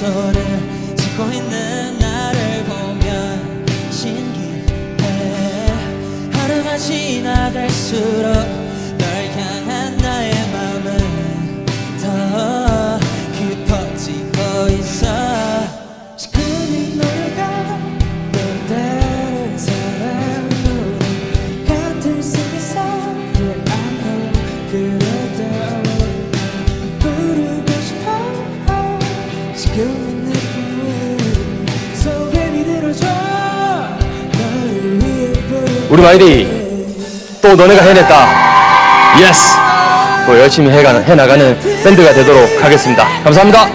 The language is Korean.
저를 짓고 있는 나를 보면 신기해. 하루가 지나갈수록 우리 마이리 또 너네가 해냈다. 예스 또 열심히 해가, 해나가는 밴드가 되도록 하겠습니다. 감사합니다.